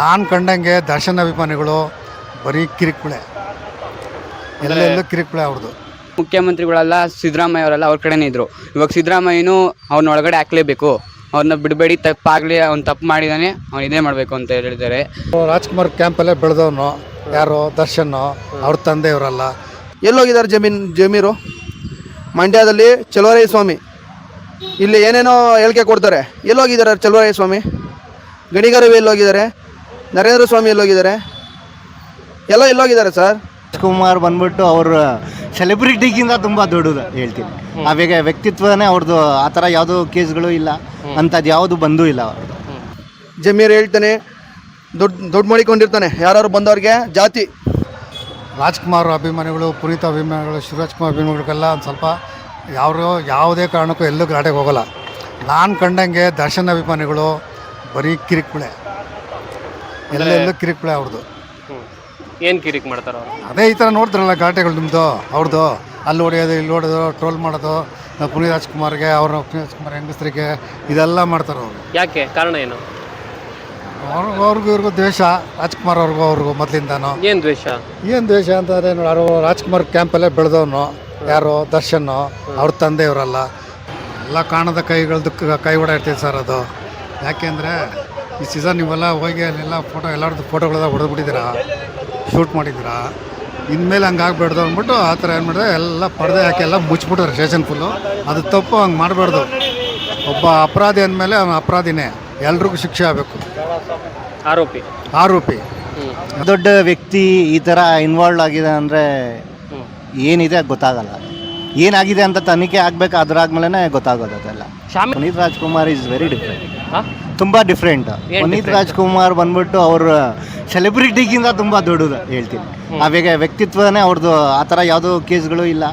ನಾನು ಕಂಡಂಗೆ ದರ್ಶನ್ ಅಭಿಮಾನಿಗಳು ಬರೀ ಕಿರಿಕ್ಪುಳೆ ಎಲ್ಲೆಲ್ಲೂ ಕಿರಿಕುಳೆ ಅವ್ರದ್ದು ಮುಖ್ಯಮಂತ್ರಿಗಳೆಲ್ಲ ಸಿದ್ದರಾಮಯ್ಯ ಅವರೆಲ್ಲ ಅವ್ರ ಕಡೆನೇ ಇದ್ರು. ಇವಾಗ ಸಿದ್ದರಾಮಯ್ಯನು ಅವ್ರನ್ನ ಒಳಗಡೆ ಹಾಕ್ಲೇಬೇಕು. ಅವ್ರನ್ನ ಬಿಡಬೇಡಿ ತಪ್ಪಾಗಲಿ ಅವ್ನು ತಪ್ಪು ಮಾಡಿದಾನೆ ಅವ್ನು ಇದೇ ಮಾಡಬೇಕು ಅಂತ ಹೇಳಿದ್ದಾರೆ. ರಾಜ್ಕುಮಾರ್ ಕ್ಯಾಂಪಲ್ಲೇ ಬೆಳೆದವನು. ಯಾರು? ದರ್ಶನ್ ಅವ್ರ ತಂದೆ ಇವರಲ್ಲ. ಎಲ್ಲೋಗಿದ್ದಾರೆ ಜಮೀನ್ ಜಮೀರು? ಮಂಡ್ಯದಲ್ಲಿ ಚಲುವರಾಯ ಸ್ವಾಮಿ. ಇಲ್ಲಿ ಏನೇನೋ ಹೇಳಿಕೆ ಕೊಡ್ತಾರೆ. ಎಲ್ಲೋಗಿದ್ದಾರೆ ಚಲುವರಾಯ ಸ್ವಾಮಿ? ಗಣಿಗಾರವಿ ಎಲ್ಲೋಗಿದ್ದಾರೆ. ನರೇಂದ್ರ ಸ್ವಾಮಿ ಎಲ್ಲೋಗಿದ್ದಾರೆ? ಎಲ್ಲ ಎಲ್ಲೋಗಿದ್ದಾರೆ ಸರ್? ಕುಮಾರ್ ಬಂದ್ಬಿಟ್ಟು ಅವ್ರ ಸೆಲೆಬ್ರಿಟಿಗಿಂತ ತುಂಬ ದೊಡ್ಡದು ಹೇಳ್ತೀನಿ. ಅವಾಗ ವ್ಯಕ್ತಿತ್ವನೇ ಅವ್ರದ್ದು ಆ ಥರ ಯಾವುದೋ ಕೇಸ್ಗಳು ಇಲ್ಲ. ಅಂಥದ್ದು ಯಾವುದು ಬಂದೂ ಇಲ್ಲ ಅವ್ರದ್ದು ಜಮೀರ್ ಹೇಳ್ತಾನೆ ದೊಡ್ಡ ದೊಡ್ಡ ಮಾಡಿಕೊಂಡಿರ್ತಾನೆ ಯಾರು ಬಂದವ್ರಿಗೆ ಜಾತಿ? ರಾಜ್ಕುಮಾರ್ ಅಭಿಮಾನಿಗಳು ಪುನೀತ್ ಅಭಿಮಾನಿಗಳು ಶಿವರಾಜ್ ಕುಮಾರ್ ಅಭಿಮಾನಿಗಳಿಗೆಲ್ಲ ಒಂದು ಸ್ವಲ್ಪ ಯಾರು ಯಾವುದೇ ಕಾರಣಕ್ಕೂ ಎಲ್ಲೂ ಗಲಾಟೆಗೆ ಹೋಗಲ್ಲ. ನಾನು ಕಂಡಂಗೆ ದರ್ಶನ್ ಅಭಿಮಾನಿಗಳು ಬರೀ ಕಿರಿಕ್ಬಿಳೆ ಎಲ್ಲೆಲ್ಲೂ ಕಿರಿಕ್ಬಿಳೆ ಅವ್ರದ್ದು ಏನು ಕಿರಿಕ್ ಮಾಡ್ತಾರೆ ಅವರು? ಅದೇ ಈ ಥರ ನೋಡ್ತಾರಲ್ಲ ಘಾಟೆಗಳು ನಿಮ್ಮದು ಅವ್ರದ್ದು ಅಲ್ಲಿ ಹೊಡೆಯೋದು ಇಲ್ಲಿ ಹೊಡೆದು ಟ್ರೋಲ್ ಮಾಡೋದು ಪುನೀತ್ ರಾಜ್ಕುಮಾರ್ಗೆ ಅವ್ರ ಪುನೀತ್ ರಾಜ್ಕುಮಾರ್ ಹೆಂಗಸ್ರಿಗೆ ಇದೆಲ್ಲ ಮಾಡ್ತಾರೆ ಅವರು. ಯಾಕೆ? ಕಾರಣ ಏನು? ಅವ್ರಿಗೂ ಅವ್ರಿಗೂ ಇವ್ರಿಗೂ ದ್ವೇಷ ರಾಜ್ಕುಮಾರ್ ಅವ್ರಿಗೂ ಅವ್ರಿಗೂ ಮೊದಲಿಂದಾನು. ಏನು ದ್ವೇಷ? ಏನು ದ್ವೇಷ ಅಂತಂದರೆ ನೋಡಿ ಅವರು ರಾಜ್ಕುಮಾರ್ ಕ್ಯಾಂಪಲ್ಲೇ ಬೆಳೆದವನು ಯಾರು ದರ್ಶನ್ ಅವ್ರ ತಂದೆ ಇವರಲ್ಲ. ಎಲ್ಲ ಕಾಣದ ಕೈಗಳದ್ದು ಕ- ಇರ್ತೀವಿ ಸರ್ ಅದು. ಯಾಕೆಂದರೆ ಈ ಸೀಸನ್ ನೀವೆಲ್ಲ ಹೋಗಿ ಅಲ್ಲೆಲ್ಲ ಫೋಟೋ ಎಲ್ಲರದ್ದು ಫೋಟೋಗಳೆಲ್ಲ ಹೊಡೆದ್ಬಿಟ್ಟಿದ್ದೀರಾ? ಶೂಟ್ ಮಾಡಿದ್ದೀರಾ? ಇನ್ಮೇಲೆ ಹಂಗೆ ಆಗಬಾರ್ದು ಅಂದ್ಬಿಟ್ಟು ಆ ಥರ ಏನು ಮಾಡಿದೆ ಎಲ್ಲ ಪರದೆ ಹಾಕಿ ಎಲ್ಲ ಮುಚ್ಚಿಬಿಟ್ರೆ ಸ್ಟೇಷನ್ ಫುಲ್ಲು ಅದು ತಪ್ಪು ಹಂಗೆ ಮಾಡಬಾರ್ದು. ಒಬ್ಬ ಅಪರಾಧಿ ಅಂದಮೇಲೆ ಅವನು ಅಪರಾಧಿನೇ. ಎಲ್ರಿಗೂ ಶಿಕ್ಷೆ ಆಗಬೇಕು. ಆರೋಪಿ. ಆರೋಪಿ. ದೊಡ್ಡ ವ್ಯಕ್ತಿ ಈ ಥರ ಇನ್ವಾಲ್ವ್ ಆಗಿದೆ ಅಂದರೆ ಏನಿದೆ ಗೊತ್ತಾಗಲ್ಲ. ಏನಾಗಿದೆ ಅಂತ ತನಿಖೆ ಆಗಬೇಕು ಅದ್ರಾದ್ಮೇಲೆ ಗೊತ್ತಾಗೋದು ಅದೆಲ್ಲ. Shami Puneeth Rajkumar is very different ಹಾಂ? ತುಂಬ ಡಿಫ್ರೆಂಟ್ ಪುನೀತ್? ರಾಜ್ಕುಮಾರ್ ಬಂದ್ಬಿಟ್ಟು ಅವ್ರ ಸೆಲೆಬ್ರಿಟಿಗಿಂತ ತುಂಬ ದೊಡ್ಡದು ಹೇಳ್ತೀನಿ. ಅವಾಗ ವ್ಯಕ್ತಿತ್ವನೇ ಅವ್ರದ್ದು ಆ ಥರ ಯಾವುದೋ ಕೇಸ್ಗಳು ಇಲ್ಲ.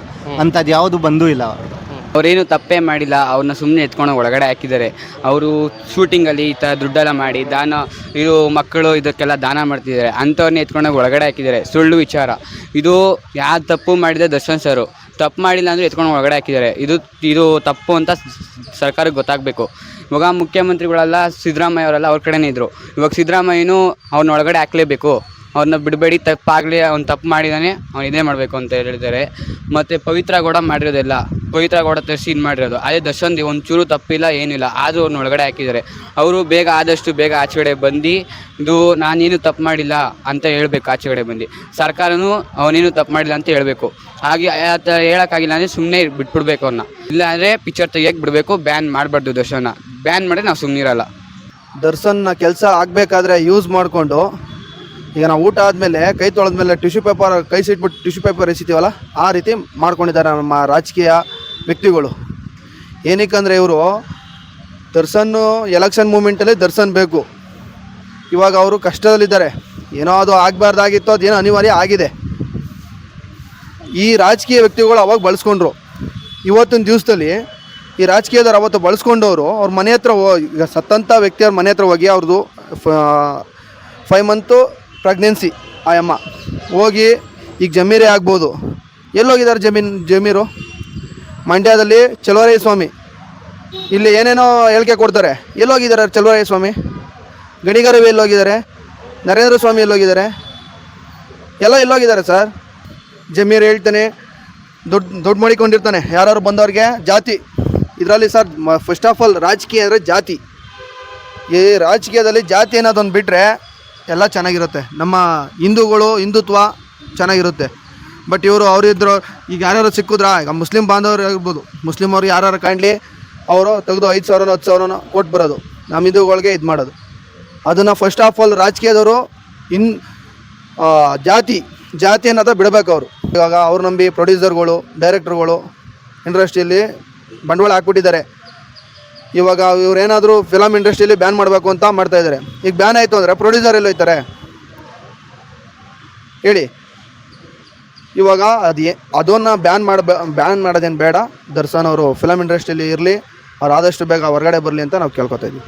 ಅಂಥದ್ದು ಯಾವುದು ಬಂದೂ ಇಲ್ಲ ಅವ್ರದ್ದು ಅವರೇನು ತಪ್ಪೇ ಮಾಡಿಲ್ಲ ಅವ್ರನ್ನ ಸುಮ್ಮನೆ ಎತ್ಕೊಂಡು ಒಳಗಡೆ ಹಾಕಿದ್ದಾರೆ. ಅವರು ಶೂಟಿಂಗಲ್ಲಿ ಈ ಥರ ದುಡ್ಡೆಲ್ಲ ಮಾಡಿ ದಾನ ಇದು ಮಕ್ಕಳು ಇದಕ್ಕೆಲ್ಲ ದಾನ ಮಾಡ್ತಿದ್ದಾರೆ. ಅಂಥವ್ರನ್ನ ಎತ್ಕೊಂಡೋಗಿ ಒಳಗಡೆ ಹಾಕಿದ್ದಾರೆ. ಸುಳ್ಳು ವಿಚಾರ. ಇದು ಯಾವ ತಪ್ಪು ಮಾಡಿದೆ ದರ್ಶನ್ ಸರು. ತಪ್ಪು ಮಾಡಿಲ್ಲ ಅಂದರೆ ಎತ್ಕೊಂಡು ಒಳಗಡೆ ಹಾಕಿದ್ದಾರೆ. ಇದು ಇದು ತಪ್ಪು ಅಂತ ಸರ್ಕಾರಕ್ಕೆ ಗೊತ್ತಾಗಬೇಕು. ಇವಾಗ ಮುಖ್ಯಮಂತ್ರಿಗಳೆಲ್ಲ ಸಿದ್ದರಾಮಯ್ಯ ಅವರೆಲ್ಲ ಅವ್ರ ಕಡೆನೇ ಇದ್ದರು ಇವಾಗ ಸಿದ್ದರಾಮಯ್ಯನೂ ಅವ್ನ ಒಳಗಡೆ ಹಾಕ್ಲೇಬೇಕು. ಅವ್ರನ್ನ ಬಿಡಬೇಡಿ ತಪ್ಪಾಗಲಿ ಅವ್ನು ತಪ್ಪು ಮಾಡಿದಾನೆ, ಅವ್ನು ಇದೇ ಮಾಡಬೇಕು ಅಂತ ಹೇಳಿದ್ದಾರೆ. ಮತ್ತು ಪವಿತ್ರ ಗೌಡ ಮಾಡಿರೋದಿಲ್ಲ. ಪವಿತ್ರ ಗೌಡ ತರಿಸಿ ಇದು ಮಾಡಿರೋದು. ಅದೇ ದರ್ಶನ್ ಒಂಚೂರು ತಪ್ಪಿಲ್ಲ, ಏನಿಲ್ಲ. ಆದರೂ ಅವ್ರನ್ನ ಒಳಗಡೆ ಹಾಕಿದ್ದಾರೆ. ಅವರು ಬೇಗ ಆದಷ್ಟು ಬೇಗ ಆಚೆಗಡೆ ಬಂದು, ಇದು ನಾನೇನು ತಪ್ಪು ಮಾಡಿಲ್ಲ ಅಂತ ಹೇಳಬೇಕು ಆಚೆಗಡೆ ಬಂದು. ಸರ್ಕಾರನೂ ಅವನೇನು ತಪ್ಪು ಮಾಡಿಲ್ಲ ಅಂತ ಹೇಳಬೇಕು. ಹಾಗೆ ಆ ಥರ ಹೇಳೋಕ್ಕಾಗಿಲ್ಲ ಅಂದರೆ ಸುಮ್ಮನೆ ಬಿಟ್ಬಿಡ್ಬೇಕು ಅವ್ರನ್ನ ಇಲ್ಲ ಅಂದರೆ ಪಿಕ್ಚರ್ ತೆಗಿಯಕ್ಕೆ ಬಿಡಬೇಕು ಬ್ಯಾನ್ ಮಾಡಬಾರ್ದು ದರ್ಶನ ಬ್ಯಾನ್ ಮಾಡಿದ್ರೆ ನಾವು ಸುಮ್ಮನಿರಲ್ಲ ದರ್ಶನ್ನ ಕೆಲಸ ಆಗಬೇಕಾದ್ರೆ ಯೂಸ್ ಮಾಡಿಕೊಂಡು ಈಗ ನಾವು ಊಟ ಆದಮೇಲೆ ಕೈ ತೊಳೆದ್ಮೇಲೆ ಟಿಶ್ಯೂ ಪೇಪರ್, ಕೈ ಸಿಟ್ಬಿಟ್ಟು ಟಿಶ್ಯೂ ಪೇಪರ್ ಎಸಿತೀವಲ್ಲ ಆ ರೀತಿ ಮಾಡ್ಕೊಂಡಿದ್ದಾರೆ ನಮ್ಮ ರಾಜಕೀಯ ವ್ಯಕ್ತಿಗಳು. ಏನಕ್ಕಂದರೆ ಇವರು ದರ್ಶನ್ನು ಎಲೆಕ್ಷನ್ ಮೂಮೆಂಟಲ್ಲಿ ದರ್ಶನ್ ಬೇಕು. ಇವಾಗ ಅವರು ಕಷ್ಟದಲ್ಲಿದ್ದಾರೆ. ಏನೋ ಅದು ಆಗಬಾರ್ದಾಗಿತ್ತು ಅದೇನೋ ಅನಿವಾರ್ಯ ಆಗಿದೆ. ಈ ರಾಜಕೀಯ ವ್ಯಕ್ತಿಗಳು ಅವಾಗ ಬಳಸ್ಕೊಂಡ್ರು. ಇವತ್ತಿನ ದಿವಸದಲ್ಲಿ ಈ ರಾಜಕೀಯದವ್ರು ಅವತ್ತು ಬಳಸ್ಕೊಂಡವರು ಅವ್ರ ಮನೆ ಹತ್ರ ಹೋ, ಈಗ ಸತ್ತಂಥ ವ್ಯಕ್ತಿಯವ್ರ ಮನೆ ಹತ್ರ ಹೋಗಿ ಅವ್ರದ್ದು ಫೈವ್ ಮಂತು ಪ್ರೆಗ್ನೆನ್ಸಿ ಅಮ್ಮ. ಹೋಗಿ ಈಗ ಜಮೀರೇ ಆಗ್ಬೋದು. ಎಲ್ಲೋಗಿದ್ದಾರೆ ಜಮೀನ್, ಜಮೀರು? ಮಂಡ್ಯದಲ್ಲಿ ಚಲುವರಾಯ ಸ್ವಾಮಿ. ಇಲ್ಲಿ ಏನೇನೋ ಹೇಳಿಕೆ ಕೊಡ್ತಾರೆ. ಎಲ್ಲೋಗಿದ್ದಾರೆ ಚಲುವರಾಯ ಸ್ವಾಮಿ? ಗಣಿಗಾರವಿ ಎಲ್ಲೋಗಿದ್ದಾರೆ? ನರೇಂದ್ರ ಸ್ವಾಮಿ ಎಲ್ಲೋಗಿದ್ದಾರೆ? ಎಲ್ಲ ಎಲ್ಲೋಗಿದ್ದಾರೆ ಸರ್? ಜಮೀರು ಹೇಳ್ತಾನೆ, ದೊಡ್ಡ ದೊಡ್ಡ ಮಾಡಿಕೊಂಡಿರ್ತಾನೆ. ಯಾರು ಬಂದವ್ರಿಗೆ ಜಾತಿ. ಇದರಲ್ಲಿ ಸರ್ ಫಸ್ಟ್ ಆಫ್ ಆಲ್ ರಾಜಕೀಯ ಅಂದರೆ ಜಾತಿ. ಈ ರಾಜಕೀಯದಲ್ಲಿ ಜಾತಿ ಅನ್ನೋದೊಂದು ಬಿಟ್ಟರೆ ಎಲ್ಲ ಚೆನ್ನಾಗಿರುತ್ತೆ. ನಮ್ಮ ಹಿಂದೂಗಳು, ಹಿಂದುತ್ವ ಚೆನ್ನಾಗಿರುತ್ತೆ. ಬಟ್ ಇವರು ಅವರಿದ್ದರು ಈಗ ಯಾರ್ಯಾರು ಸಿಕ್ಕಿದ್ರಾ, ಈಗ ಮುಸ್ಲಿಂ ಬಾಂಧವರು ಆಗಿರ್ಬೋದು. ಮುಸ್ಲಿಮ್ ಅವರು ಯಾರು ಕಾಣಲಿ, ಅವರು ತೆಗೆದು ಐದು ಸಾವಿರನೋ, ಹತ್ತು ಸಾವಿರನೋ ಕೊಟ್ಟು ಬರೋದು. ನಮ್ಮ ಹಿಂದೂಗಳಿಗೆ ಇದು ಮಾಡೋದು. ಅದನ್ನು ಫಸ್ಟ್ ಆಫ್ ಆಲ್ ರಾಜಕೀಯದವರು ಇನ್ ಜಾತಿ ಜಾತಿ ಅನ್ನೋದ ಬಿಡಬೇಕು ಅವರು. ಇವಾಗ ಅವ್ರು ನಂಬಿ ಪ್ರೊಡ್ಯೂಸರ್ಗಳು ಡೈರೆಕ್ಟರ್ಗಳು ಇಂಡಸ್ಟ್ರಿಯಲ್ಲಿ ಬಂಡವಾಳ ಹಾಕ್ಬಿಟ್ಟಿದ್ದಾರೆ. ಇವಾಗ ಇವ್ರು ಏನಾದರೂ ಫಿಲಮ್ ಇಂಡಸ್ಟ್ರಿಯಲ್ಲಿ ಬ್ಯಾನ್ ಮಾಡಬೇಕು ಅಂತ ಮಾಡ್ತಾ ಇದ್ದಾರೆ ಈಗ ಬ್ಯಾನ್ ಆಯಿತು ಅಂದರೆ ಪ್ರೊಡ್ಯೂಸರ್ ಎಲ್ಲ ಹೋಯ್ತಾರೆ ಹೇಳಿ. ಇವಾಗ ಅದು ಅದನ್ನು ಬ್ಯಾನ್ ಮಾಡ ಬ್ಯಾನ್ ಮಾಡೋದೇನು ಬೇಡ. ದರ್ಶನ್ ಅವರು ಫಿಲಮ್ ಇಂಡಸ್ಟ್ರಿಯಲ್ಲಿ ಇರಲಿ, ಅವ್ರು ಆದಷ್ಟು ಬೇಗ ಹೊರಗಡೆ ಬರಲಿ ಅಂತ ನಾವು ಕೇಳ್ಕೊತಾ ಇದ್ದೀವಿ